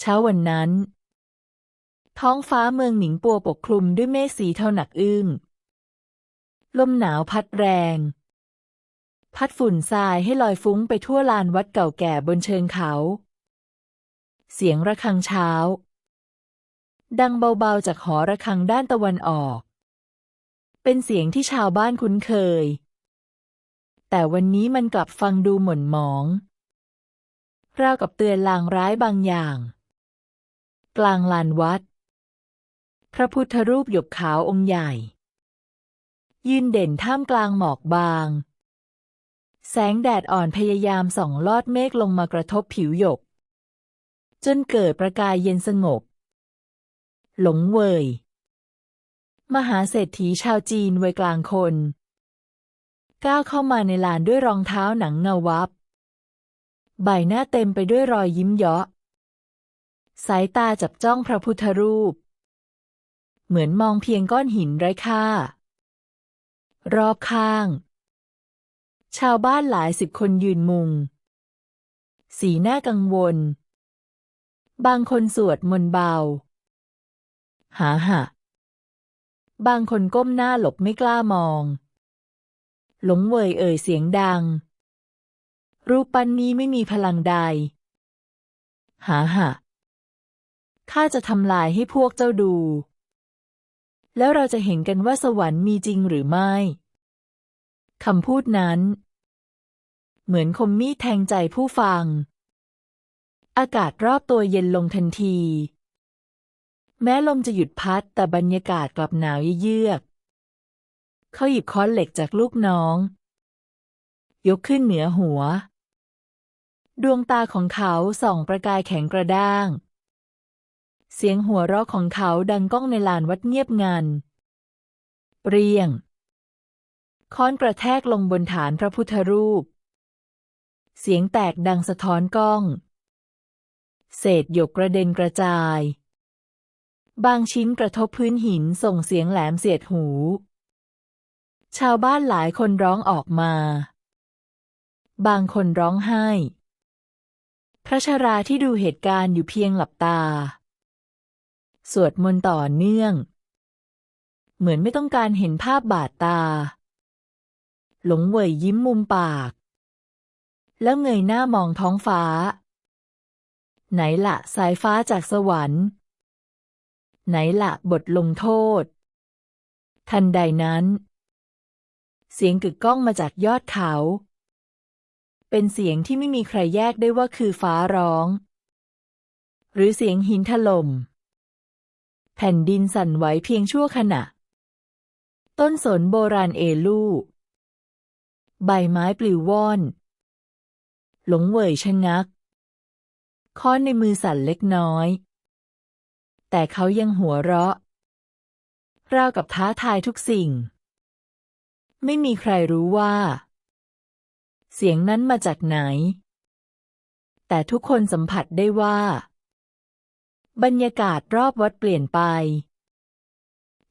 เช้าวันนั้น ท้องฟ้าเมืองหนิงปัวปกคลุมด้วยเมฆสีเทาหนักอึ้ง ลมหนาวพัดแรง พัดฝุ่นทรายให้ลอยฟุ้งไปทั่วลานวัดเก่าแก่บนเชิงเขา เสียงระฆังเช้า ดังเบาๆจากหอระฆังด้านตะวันออก เป็นเสียงที่ชาวบ้านคุ้นเคย แต่วันนี้มันกลับฟังดูหม่นหมองราวกับเตือนลางร้ายบางอย่าง กลางลานวัด พระพุทธรูปหยกขาวองค์ใหญ่ ยืนเด่นท่ามกลางหมอกบาง แสงแดดอ่อนพยายามส่องลอดเมฆลงมากระทบผิวหยก จนเกิดประกายเย็นสงบ หลงเว่ยมหาเศรษฐีชาวจีนวัยกลางคน ก้าวเข้ามาในลานด้วยรองเท้าหนังเงาวับ ใบหน้าเต็มไปด้วยรอยยิ้มเยาะ สายตาจับจ้องพระพุทธรูป เหมือนมองเพียงก้อนหินไร้ค่า รอบข้าง ชาวบ้านหลายสิบคนยืนมุง สีหน้ากังวล บางคนสวดมนต์เบา หาหะบางคนก้มหน้าหลบไม่กล้ามอง หลงเวยเอ่ยเสียงดัง รูปปั้นนี้ไม่มีพลังใด หาหะ ข้าจะทำลายให้พวกเจ้าดู แล้วเราจะเห็นกันว่าสวรรค์มีจริงหรือไม่คำพูดนั้น เหมือนคมมีดแทงใจผู้ฟัง อากาศรอบตัวเย็นลงทันที แม้ลมจะหยุดพัดแต่บรรยากาศกลับหนาวเยือก เขาหยิบค้อนเหล็กจากลูกน้อง ยกขึ้นเหนือหัว ดวงตาของเขาส่องประกายแข็งกระด้าง เสียงหัวเราะของเขาดังก้องในลานวัดเงียบงัน เปรียง ค้อนกระแทกลงบนฐานพระพุทธรูป เสียงแตกดังสะท้อนก้อง เศษหยกกระเด็นกระจาย บางชิ้นกระทบพื้นหินส่งเสียงแหลมเสียดหู ชาวบ้านหลายคนร้องออกมา บางคนร้องไห้ พระชราที่ดูเหตุการณ์อยู่เพียงหลับตา สวดมนต์ต่อเนื่อง เหมือนไม่ต้องการเห็นภาพบาดตา หลงเหวยยิ้มมุมปาก แล้วเงยหน้ามองท้องฟ้า ไหนละสายฟ้าจากสวรรค์ ไหนละบทลงโทษ ทันใดนั้น เสียงกึกก้องมาจากยอดเขา เป็นเสียงที่ไม่มีใครแยกได้ว่าคือฟ้าร้อง หรือเสียงหินถล่ม แผ่นดินสั่นไหวเพียงชั่วขณะ ต้นสนโบราณเอลู ใบไม้ปลิวว่อน หลงเหวยชะงัก ค้อนในมือสั่นเล็กน้อย แต่เขายังหัวเราะราวกับท้าทายทุกสิ่ง ไม่มีใครรู้ว่า เสียงนั้นมาจากไหน แต่ทุกคนสัมผัสได้ว่า บรรยากาศรอบวัดเปลี่ยนไป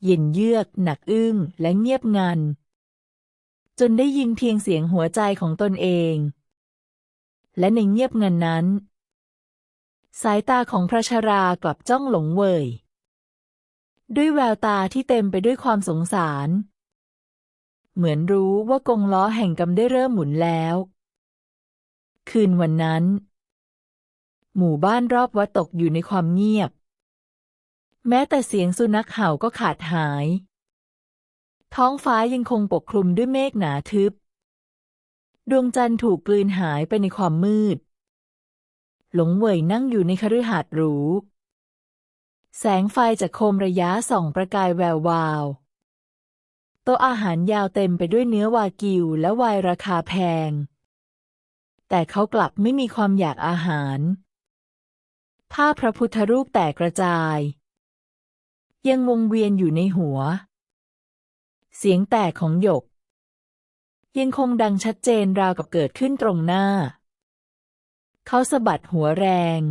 เย็นเยือก หนักอึ้ง และเงียบงัน จนได้ยินเพียงเสียงหัวใจของตนเอง และในเงียบงันนั้น สายตาของพระชรากลับจ้องหลงเว่ย ด้วยแววตาที่เต็มไปด้วยความสงสาร เหมือนรู้ว่ากงล้อแห่งกรรมได้เริ่มหมุนแล้ว คืนวันนั้น หมู่บ้านรอบวัดตกอยู่ในความเงียบ แม้แต่เสียงสุนัขเห่าก็ขาดหาย ท้องฟ้ายังคงปกคลุมด้วยเมฆหนาทึบ ดวงจันทร์ถูกกลืนหายไปในความมืด หลงเหวยนั่งอยู่ในคฤหาสน์หรู แสงไฟจากโคมระยะส่องประกายแวววาวโต๊ะอาหารยาวเต็มไปด้วยเนื้อวากิวและไวน์ราคาแพง แต่เขากลับไม่มีความอยากอาหาร ภาพพระพุทธรูปแตกกระจาย ยังวงเวียนอยู่ในหัว เสียงแตกของหยก ยังคงดังชัดเจนราวกับเกิดขึ้นตรงหน้า เขาสะบัดหัวแรง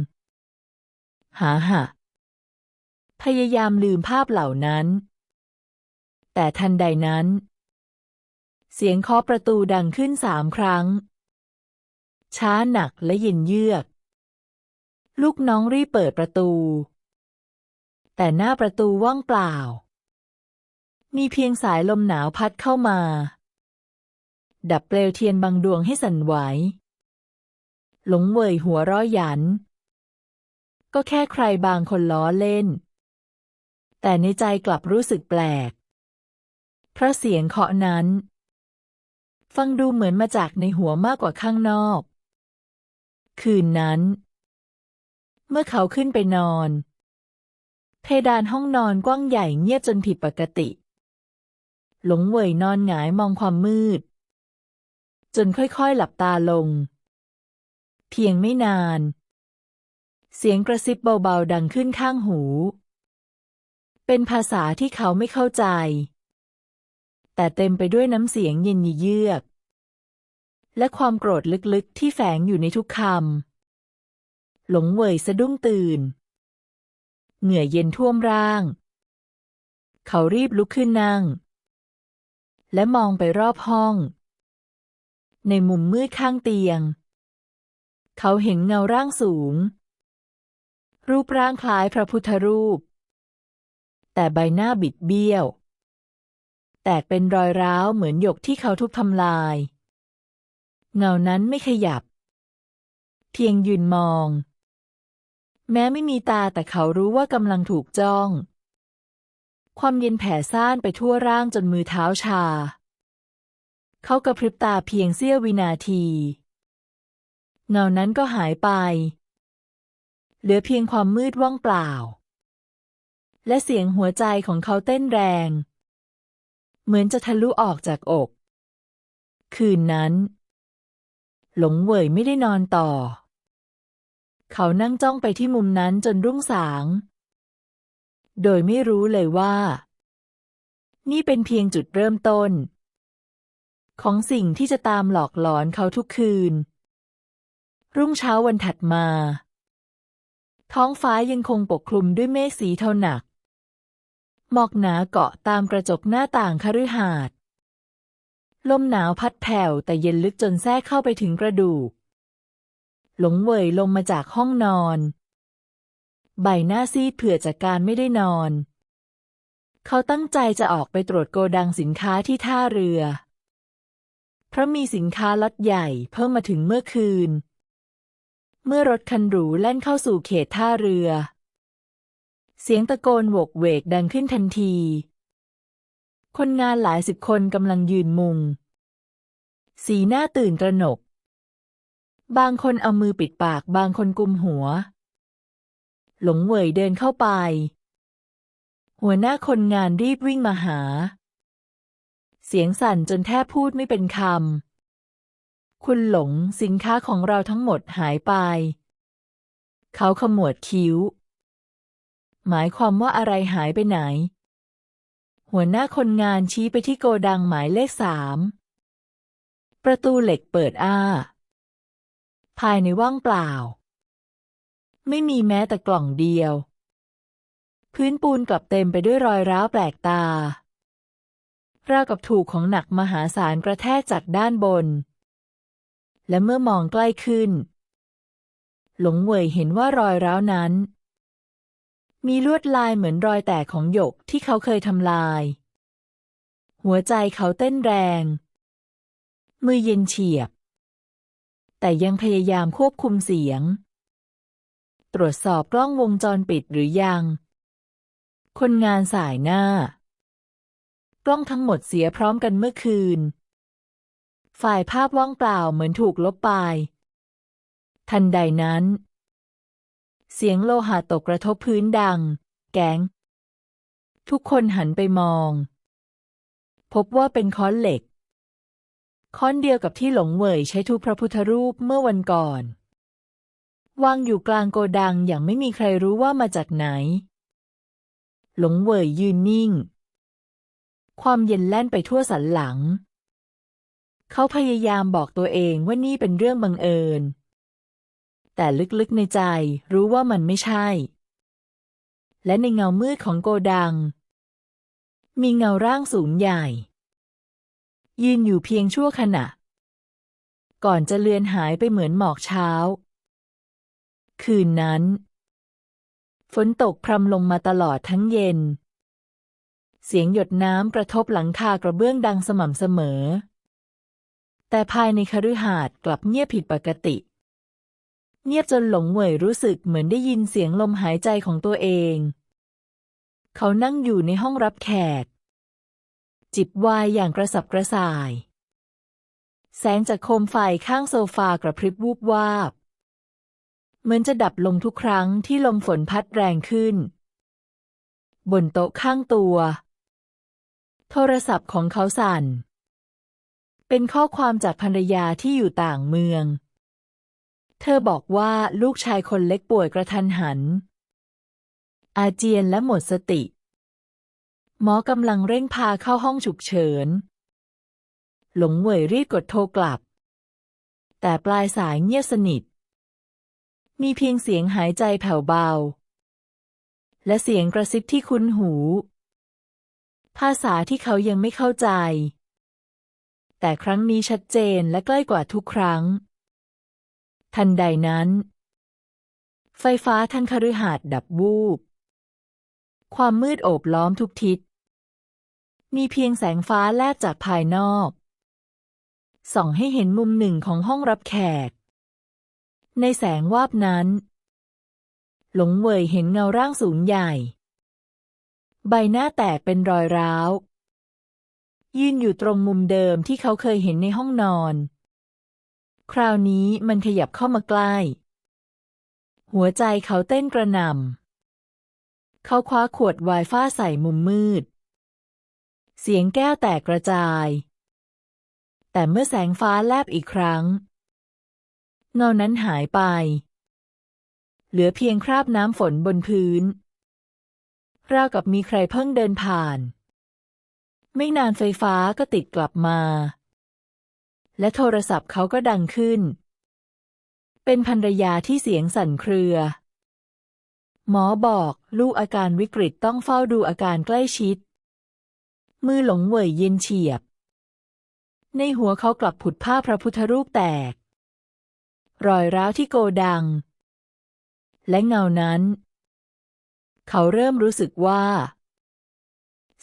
หาหะพยายามลืมภาพเหล่านั้น แต่ทันใดนั้น เสียงเคาะประตูดังขึ้นสามครั้ง ช้าหนักและเย็นเยือก ลูกน้องรีบเปิดประตู แต่หน้าประตูว่างเปล่า มีเพียงสายลมหนาวพัดเข้ามา ดับเปลวเทียนบางดวงให้สั่นไหว หลงเวยหัวร้อยหยัน ก็แค่ใครบางคนล้อเล่น แต่ในใจกลับรู้สึกแปลก เพราะเสียงเคาะนั้น ฟังดูเหมือนมาจากในหัวมากกว่าข้างนอก คืนนั้น เมื่อเขาขึ้นไปนอน เพดานห้องนอนกว้างใหญ่เงียบจนผิดปกติ หลงเวยนอนหงายมองความมืด จนค่อยๆหลับตาลง เพียงไม่นาน เสียงกระซิบเบาๆดังขึ้นข้างหู เป็นภาษาที่เขาไม่เข้าใจ แต่เต็มไปด้วยน้ำเสียงเย็นเยือก และความโกรธลึกๆที่แฝงอยู่ในทุกคำ หลงเหวยสะดุ้งตื่น เหงื่อเย็นท่วมร่าง เขารีบลุกขึ้นนั่ง และมองไปรอบห้อง ในมุมมืดข้างเตียง เขาเห็นเงาร่างสูง รูปร่างคล้ายพระพุทธรูป แต่ใบหน้าบิดเบี้ยว แตกเป็นรอยร้าวเหมือนหยกที่เขาทุบทำลาย เงานั้นไม่ขยับเพียงยืนมอง แม้ไม่มีตาแต่เขารู้ว่ากำลังถูกจ้อง ความเย็นแผ่ซ่านไปทั่วร่างจนมือเท้าชา เขากระพริบตาเพียงเสี้ยววินาที เงานั้นก็หายไป เหลือเพียงความมืดว่างเปล่า และเสียงหัวใจของเขาเต้นแรง เหมือนจะทะลุออกจากอก คืนนั้น หลงเหวยไม่ได้นอนต่อ เขานั่งจ้องไปที่มุมนั้นจนรุ่งสาง โดยไม่รู้เลยว่า นี่เป็นเพียงจุดเริ่มต้น ของสิ่งที่จะตามหลอกหลอนเขาทุกคืน รุ่งเช้าวันถัดมา ท้องฟ้ายังคงปกคลุมด้วยเมฆสีเทาหนัก หมอกหนาเกาะตามกระจกหน้าต่างคฤหาสน์ลมหนาวพัดแผ่วแต่เย็นลึกจนแทรกเข้าไปถึงกระดูก หลงเหวยลงมาจากห้องนอน ใบหน้าซีดเผื่อจากการไม่ได้นอน เขาตั้งใจจะออกไปตรวจโกดังสินค้าที่ท่าเรือ เพราะมีสินค้าล็อตใหญ่เพิ่มมาถึงเมื่อคืน เมื่อรถคันหรูแล่นเข้าสู่เขตท่าเรือ เสียงตะโกนโวกเวกดังขึ้นทันที คนงานหลายสิบคนกำลังยืนมุง สีหน้าตื่นตระหนก บางคนเอามือปิดปาก บางคนกุมหัว หลงเหวยเดินเข้าไป หัวหน้าคนงานรีบวิ่งมาหา เสียงสั่นจนแทบพูดไม่เป็นคำ คุณหลงสินค้าของเราทั้งหมดหายไป เขาขมวดคิ้ว หมายความว่าอะไรหายไปไหน หัวหน้าคนงานชี้ไปที่โกดังหมายเลขสาม ประตูเหล็กเปิดอ้า ภายในว่างเปล่า ไม่มีแม้แต่กล่องเดียว พื้นปูนกลับเต็มไปด้วยรอยร้าวแปลกตาราวกับถูกของหนักมหาศาลกระแทกจากด้านบน และเมื่อมองใกล้ขึ้น หลงเหวยเห็นว่ารอยร้าวนั้น มีลวดลายเหมือนรอยแตกของหยกที่เขาเคยทำลาย หัวใจเขาเต้นแรง มือเย็นเฉียบ แต่ยังพยายามควบคุมเสียง ตรวจสอบกล้องวงจรปิดหรือยัง คนงานสายหน้า กล้องทั้งหมดเสียพร้อมกันเมื่อคืน ฝ่ายภาพว่างเปล่าเหมือนถูกลบไป ทันใดนั้น เสียงโลหะตกกระทบพื้นดัง แกงทุกคนหันไปมอง พบว่าเป็นค้อนเหล็ก ค้อนเดียวกับที่หลงเหวยใช้ทุบพระพุทธรูปเมื่อวันก่อน วางอยู่กลางโกดังอย่างไม่มีใครรู้ว่ามาจากไหน หลงเหวยยืนนิ่ง ความเย็นแล่นไปทั่วสันหลัง เขาพยายามบอกตัวเองว่านี่เป็นเรื่องบังเอิญ แต่ลึกๆในใจรู้ว่ามันไม่ใช่ และในเงามืดของโกดัง มีเงาร่างสูงใหญ่ ยืนอยู่เพียงชั่วขณะ ก่อนจะเลือนหายไปเหมือนหมอกเช้า คืนนั้น ฝนตกพรำลงมาตลอดทั้งเย็น เสียงหยดน้ำกระทบหลังคากระเบื้องดังสม่ำเสมอ แต่ภายในคฤหาสน์กลับเงียบผิดปกติ เงียบจนหลงเหวยรู้สึกเหมือนได้ยินเสียงลมหายใจของตัวเอง เขานั่งอยู่ในห้องรับแขก จิบวน์อย่างกระสับกระส่าย แสงจากโคมไฟข้างโซฟากระพริบวูบวาบ เหมือนจะดับลงทุกครั้งที่ลมฝนพัดแรงขึ้น บนโต๊ะข้างตัว โทรศัพท์ของเขาสั่น เป็นข้อความจากภรรยาที่อยู่ต่างเมือง เธอบอกว่าลูกชายคนเล็กป่วยกระทันหัน อาเจียนและหมดสติ หมอกำลังเร่งพาเข้าห้องฉุกเฉิน หลงเหวยรีบกดโทรกลับ แต่ปลายสายเงียบสนิท มีเพียงเสียงหายใจแผ่วเบา และเสียงกระซิบที่คุ้นหู ภาษาที่เขายังไม่เข้าใจ แต่ครั้งนี้ชัดเจนและใกล้กว่าทุกครั้ง ทันใดนั้น ไฟฟ้าทั้งคฤหาสน์ดับวูบ ความมืดโอบล้อมทุกทิศ มีเพียงแสงฟ้าแลบจากภายนอก ส่องให้เห็นมุมหนึ่งของห้องรับแขก ในแสงวาบนั้น หลงเวยเห็นเงาร่างสูงใหญ่ ใบหน้าแตกเป็นรอยร้าว ยืนอยู่ตรงมุมเดิมที่เขาเคยเห็นในห้องนอน คราวนี้มันขยับเข้ามาใกล้ หัวใจเขาเต้นกระหน่ำ เขาคว้าขวดไวน์ฟาใส่มุมมืด เสียงแก้วแตกกระจาย แต่เมื่อแสงฟ้าแลบอีกครั้ง เงานั้นหายไป เหลือเพียงคราบน้ำฝนบนพื้น ราวกับมีใครเพิ่งเดินผ่าน ไม่นานไฟฟ้าก็ติดกลับมา และโทรศัพท์เขาก็ดังขึ้น เป็นภรรยาที่เสียงสั่นเครือ หมอบอก ลูกอาการวิกฤตต้องเฝ้าดูอาการใกล้ชิด มือหลงเหวยเย็นเฉียบ ในหัวเขากลับผุดภาพพระพุทธรูปแตก รอยร้าวที่โกดัง และเงานั้น เขาเริ่มรู้สึกว่า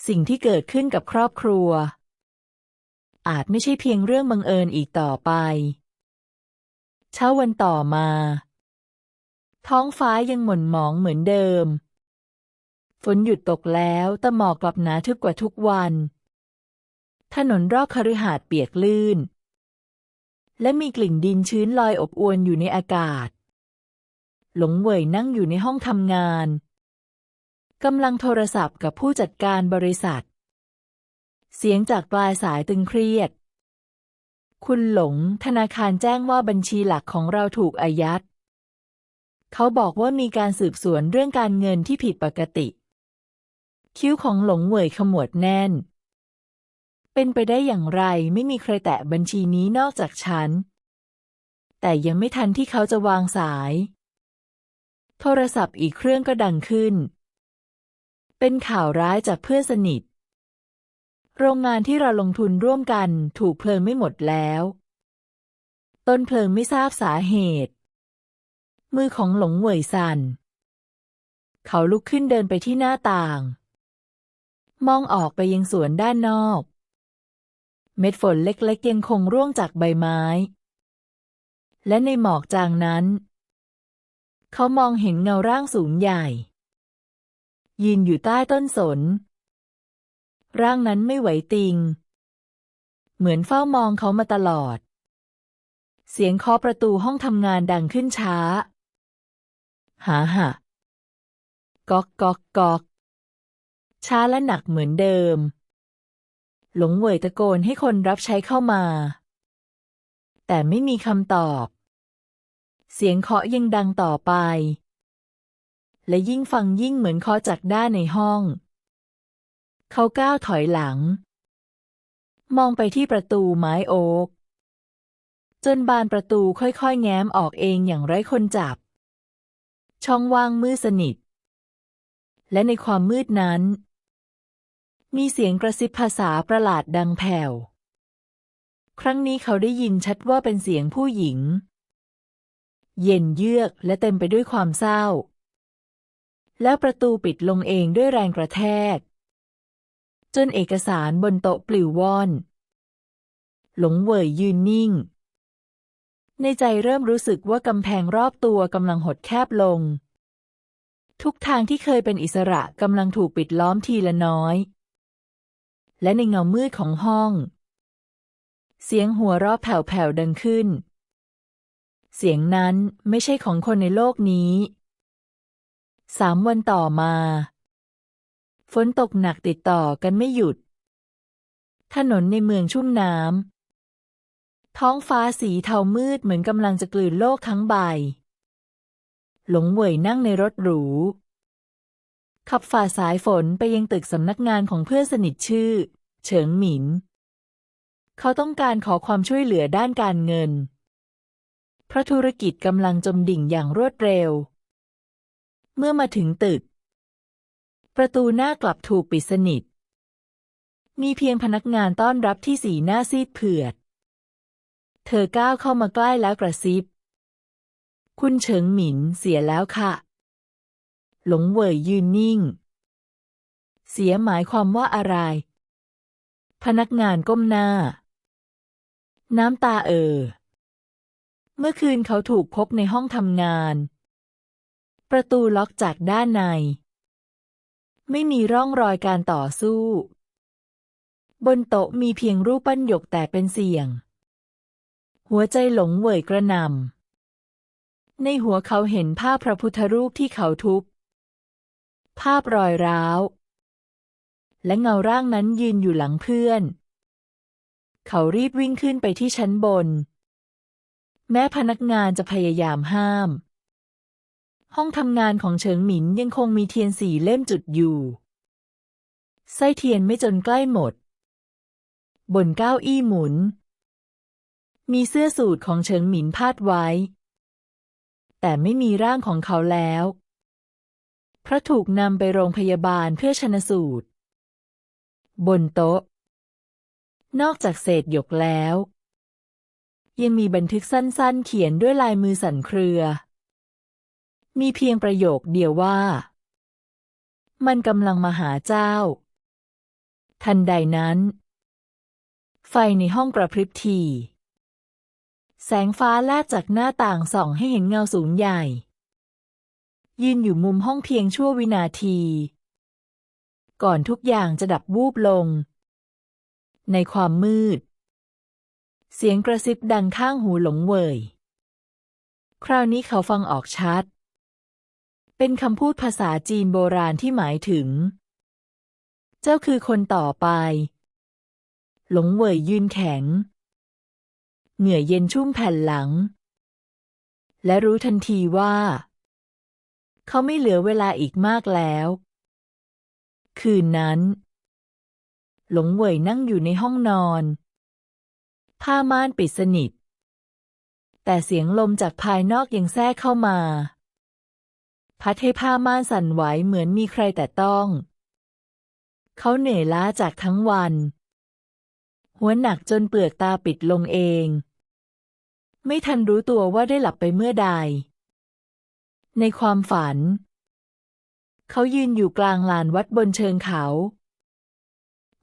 สิ่งที่เกิดขึ้นกับครอบครัว อาจไม่ใช่เพียงเรื่องบังเอิญอีกต่อไป เช้าวันต่อมา ท้องฟ้ายังหม่นหมองเหมือนเดิม ฝนหยุดตกแล้วแต่หมอกกลับหนาทึบกว่าทุกวัน ถนนรอบคฤหาสน์เปียกลื่น และมีกลิ่นดินชื้นลอยอบอวนอยู่ในอากาศ หลงเหวยนั่งอยู่ในห้องทำงานกำลังโทรศัพท์กับผู้จัดการบริษัท เสียงจากปลายสายตึงเครียด คุณหลงธนาคารแจ้งว่าบัญชีหลักของเราถูกอายัด เขาบอกว่ามีการสืบสวนเรื่องการเงินที่ผิดปกติ คิ้วของหลงเหวยขมวดแน่น เป็นไปได้อย่างไรไม่มีใครแตะบัญชีนี้นอกจากฉัน แต่ยังไม่ทันที่เขาจะวางสาย โทรศัพท์อีกเครื่องก็ดังขึ้น เป็นข่าวร้ายจากเพื่อนสนิท โรงงานที่เราลงทุนร่วมกันถูกเพลิงไม่หมดแล้ว ต้นเพลิงไม่ทราบสาเหตุ มือของหลงเหวยสัน่น เขาลุกขึ้นเดินไปที่หน้าต่าง มองออกไปยังสวนด้านนอก เม็ดฝนเล็กๆยังคงร่วงจากใบไม้ และในหมอกจางนั้น เขามองเห็นเงาร่างสูงใหญ่ ยืนอยู่ใต้ต้นสน ร่างนั้นไม่ไหวติง เหมือนเฝ้ามองเขามาตลอดเสียงเคาะประตูห้องทำงานดังขึ้นช้า หาหะก๊อกก๊อกก๊อกช้าและหนักเหมือนเดิม หลงเหวยตะโกนให้คนรับใช้เข้ามา แต่ไม่มีคำตอบ เสียงเคาะยังดังต่อไป และยิ่งฟังยิ่งเหมือนเคาะจากด้านในห้อง เขาก้าวถอยหลัง มองไปที่ประตูไม้โอ๊กจนบานประตูค่อยๆ แง้มออกเองอย่างไร้คนจับ ช่องว่างมืดสนิท และในความมืดนั้น มีเสียงกระซิบภาษาประหลาดดังแผ่ว ครั้งนี้เขาได้ยินชัดว่าเป็นเสียงผู้หญิง เย็นเยือกและเต็มไปด้วยความเศร้า แล้วประตูปิดลงเองด้วยแรงกระแทก จนเอกสารบนโต๊ะปลิวว่อน หลงเหวยยืนนิ่ง ในใจเริ่มรู้สึกว่ากำแพงรอบตัวกำลังหดแคบลง ทุกทางที่เคยเป็นอิสระกำลังถูกปิดล้อมทีละน้อย และในเงามืดของห้อง เสียงหัวเราะแผ่วๆดังขึ้น เสียงนั้นไม่ใช่ของคนในโลกนี้สามวันต่อมา ฝนตกหนักติดต่อกันไม่หยุด ถนนในเมืองชุ่มน้ำ ท้องฟ้าสีเทามืดเหมือนกำลังจะกลืนโลกทั้งใบ หลงเหวยนั่งในรถหรู ขับฝ่าสายฝนไปยังตึกสำนักงานของเพื่อนสนิทชื่อ เฉิงหมิน เขาต้องการขอความช่วยเหลือด้านการเงิน เพราะธุรกิจกำลังจมดิ่งอย่างรวดเร็ว เมื่อมาถึงตึก ประตูหน้ากลับถูกปิดสนิท มีเพียงพนักงานต้อนรับที่สีหน้าซีดเผือด เธอก้าวเข้ามาใกล้แล้วกระซิบ คุณเฉิงหมินเสียแล้วค่ะ หลงเหวยยืนนิ่ง เสียหมายความว่าอะไร พนักงานก้มหน้า น้ำตาเออ เมื่อคืนเขาถูกพบในห้องทำงาน ประตูล็อกจากด้านใน ไม่มีร่องรอยการต่อสู้ บนโต๊ะมีเพียงรูปปั้นหยกแต่เป็นเสียง หัวใจหลงเหวยกระหนำในหัวเขาเห็นภาพพระพุทธรูปที่เขาทุบ ภาพรอยร้าว และเงาร่างนั้นยืนอยู่หลังเพื่อน เขารีบวิ่งขึ้นไปที่ชั้นบน แม้พนักงานจะพยายามห้าม ห้องทำงานของเฉิงหมินยังคงมีเทียนสีเล่มจุดอยู่ ไส้เทียนไม่จนใกล้หมดบนเก้าอี้หมุน มีเสื้อสูทของเฉิงหมินพาดไว้ แต่ไม่มีร่างของเขาแล้ว เพราะถูกนำไปโรงพยาบาลเพื่อชนสูตร บนโต๊ะ นอกจากเศษหยกแล้ว ยังมีบันทึกสั้นๆ เขียนด้วยลายมือสั่นเครือ มีเพียงประโยคเดียวว่า มันกำลังมาหาเจ้า ทันใดนั้น ไฟในห้องกระพริบที แสงฟ้าแลบจากหน้าต่างส่องให้เห็นเงาสูงใหญ่ ยืนอยู่มุมห้องเพียงชั่ววินาที ก่อนทุกอย่างจะดับวูบลง ในความมืด เสียงกระซิบดังข้างหูหลงเหวยคราวนี้เขาฟังออกชัด เป็นคำพูดภาษาจีนโบราณที่หมายถึง เจ้าคือคนต่อไป หลงเหวยยืนแข็ง เหงื่อเย็นชุ่มแผ่นหลัง และรู้ทันทีว่า เขาไม่เหลือเวลาอีกมากแล้ว คืนนั้น หลงเหวยนั่งอยู่ในห้องนอน ผ้าม่านปิดสนิท แต่เสียงลมจากภายนอกยังแทรกเข้ามา พัดให้ผ้าม่านสั่นไหวเหมือนมีใครแต่ต้องเขาเหนื่อยล้าจากทั้งวัน หัวหนักจนเปลือกตาปิดลงเอง ไม่ทันรู้ตัวว่าได้หลับไปเมื่อใด ในความฝัน เขายืนอยู่กลางลานวัดบนเชิงเขา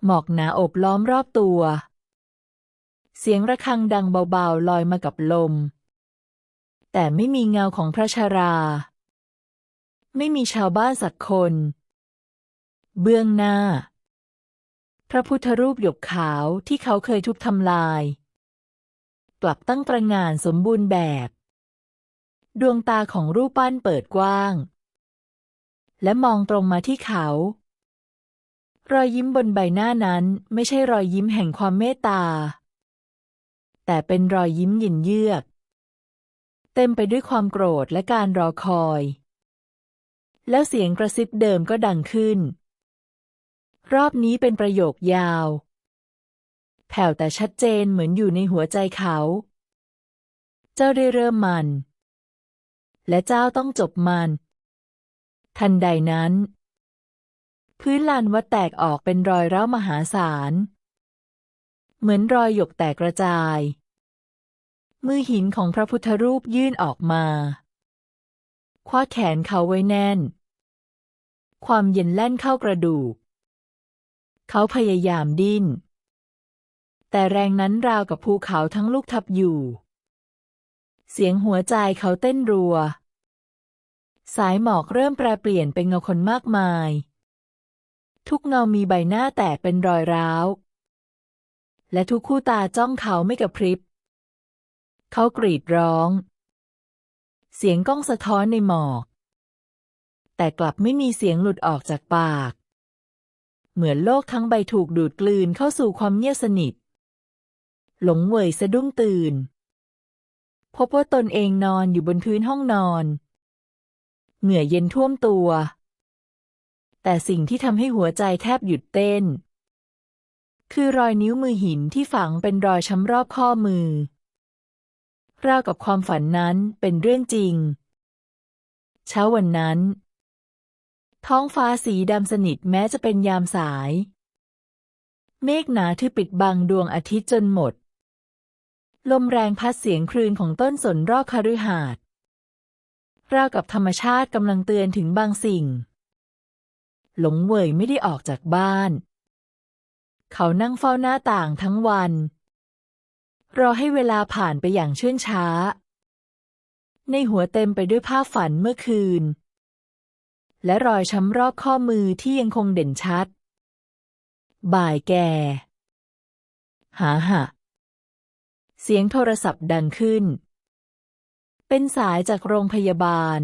หมอกหนาอบล้อมรอบตัว เสียงระฆังดังเบาๆ ลอยมากับลม แต่ไม่มีเงาของพระชารา ไม่มีชาวบ้านสักคน เบื้องหน้า พระพุทธรูปหยกขาวที่เขาเคยทุบทำลาย กลับตั้งตระงานสมบูรณ์แบบ ดวงตาของรูปปั้นเปิดกว้าง และมองตรงมาที่เขา รอยยิ้มบนใบหน้านั้นไม่ใช่รอยยิ้มแห่งความเมตตา แต่เป็นรอยยิ้มหยินเยือก เต็มไปด้วยความโกรธและการรอคอย แล้วเสียงกระซิบเดิมก็ดังขึ้น รอบนี้เป็นประโยคยาว แผ่วแต่ชัดเจนเหมือนอยู่ในหัวใจเขา เจ้าได้เริ่มมัน และเจ้าต้องจบมัน ทันใดนั้น พื้นลานวัดแตกออกเป็นรอยร้าวมหาศาล เหมือนรอยหยกแตกกระจาย มือหินของพระพุทธรูปยื่นออกมา คว้าแขนเขาไว้แน่น ความเย็นแล่นเข้ากระดูก เขาพยายามดิ้น แต่แรงนั้นราวกับภูเขาทั้งลูกทับอยู่ เสียงหัวใจเขาเต้นรัว สายหมอกเริ่มแปรเปลี่ยนเป็นเงาคนมากมาย ทุกเงามีใบหน้าแตกเป็นรอยร้าว และทุกคู่ตาจ้องเขาไม่กระพริบ เขากรีดร้อง เสียงก้องสะท้อนในหมอก แต่กลับไม่มีเสียงหลุดออกจากปากเหมือนโลกทั้งใบถูกดูดกลืนเข้าสู่ความเงียบสนิท หลงเหวยสะดุ้งตื่น พบว่าตนเองนอนอยู่บนพื้นห้องนอน เหงื่อเย็นท่วมตัว แต่สิ่งที่ทำให้หัวใจแทบหยุดเต้น คือรอยนิ้วมือหินที่ฝังเป็นรอยช้ำรอบข้อมือ ราวกับความฝันนั้นเป็นเรื่องจริง เช้าวันนั้น ท้องฟ้าสีดำสนิทแม้จะเป็นยามสายเมฆหนาทึบปิดบังดวงอาทิตย์จนหมด ลมแรงพัดเสียงคลื่นของต้นสนรอบคฤหาสน์ราวกับธรรมชาติกำลังเตือนถึงบางสิ่ง หลงเหวยไม่ได้ออกจากบ้าน เขานั่งเฝ้าหน้าต่างทั้งวัน รอให้เวลาผ่านไปอย่างเชื่องช้า ในหัวเต็มไปด้วยภาพฝันเมื่อคืน และรอยช้ำรอบข้อมือที่ยังคงเด่นชัด บ่ายแก่ หาหะ เสียงโทรศัพท์ดังขึ้น เป็นสายจากโรงพยาบาล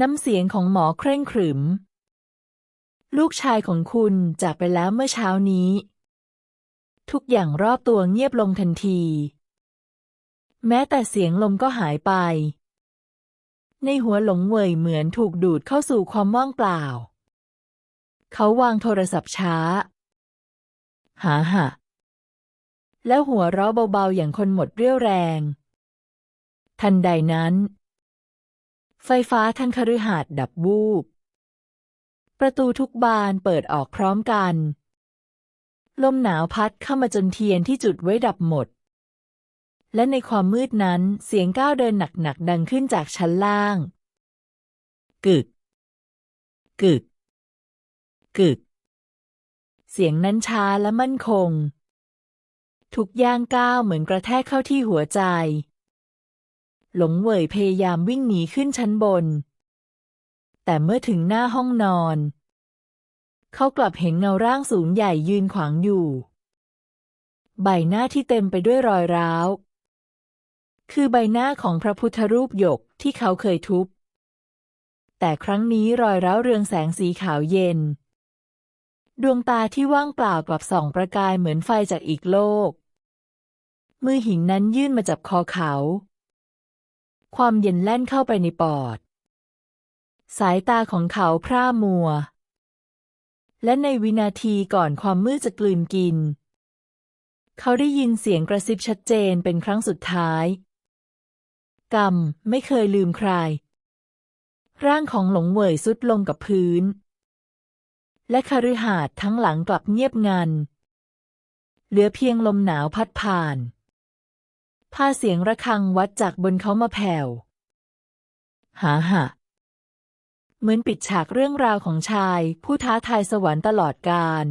น้ำเสียงของหมอเคร่งขรึม ลูกชายของคุณจากไปแล้วเมื่อเช้านี้ ทุกอย่างรอบตัวเงียบลงทันที แม้แต่เสียงลมก็หายไป ในหัวหลงเหวยเหมือนถูกดูดเข้าสู่ความว่างเปล่า เขาวางโทรศัพท์ช้า หาหะ แล้วหัวเราะเบาๆอย่างคนหมดเรี่ยวแรง ทันใดนั้น ไฟฟ้าทั้งคฤหาสน์ดับวูบ ประตูทุกบานเปิดออกพร้อมกัน ลมหนาวพัดเข้ามาจนเทียนที่จุดไว้ดับหมด และในความมืดนั้นเสียงก้าวเดินหนักๆดังขึ้นจากชั้นล่าง กึก กึก กึก เสียงนั้นช้าและมั่นคง ทุกย่างก้าวเหมือนกระแทกเข้าที่หัวใจ หลงเหวยพยายามวิ่งหนีขึ้นชั้นบน แต่เมื่อถึงหน้าห้องนอน เขากลับเห็นเงาร่างสูงใหญ่ยืนขวางอยู่ ใบหน้าที่เต็มไปด้วยรอยร้าว คือใบหน้าของพระพุทธรูปหยกที่เขาเคยทุบ แต่ครั้งนี้รอยร้าวเรืองแสงสีขาวเย็นดวงตาที่ว่างเปล่ากลับส่องประกายเหมือนไฟจากอีกโลก มือหินนั้นยื่นมาจับคอเขา ความเย็นแล่นเข้าไปในปอด สายตาของเขาพร่ามัว และในวินาทีก่อนความมืดจะกลืนกิน เขาได้ยินเสียงกระซิบชัดเจนเป็นครั้งสุดท้าย กรรมไม่เคยลืมใคร ร่างของหลงเหวยสุดลงกับพื้น และคฤหาสน์ทั้งหลังกลับเงียบงันเหลือเพียงลมหนาวพัดผ่าน พาเสียงระฆังวัดจากบนเขามาแผ่วหาหะเหมือนปิดฉากเรื่องราวของชาย ผู้ท้าทายสวรรค์ตลอดกาล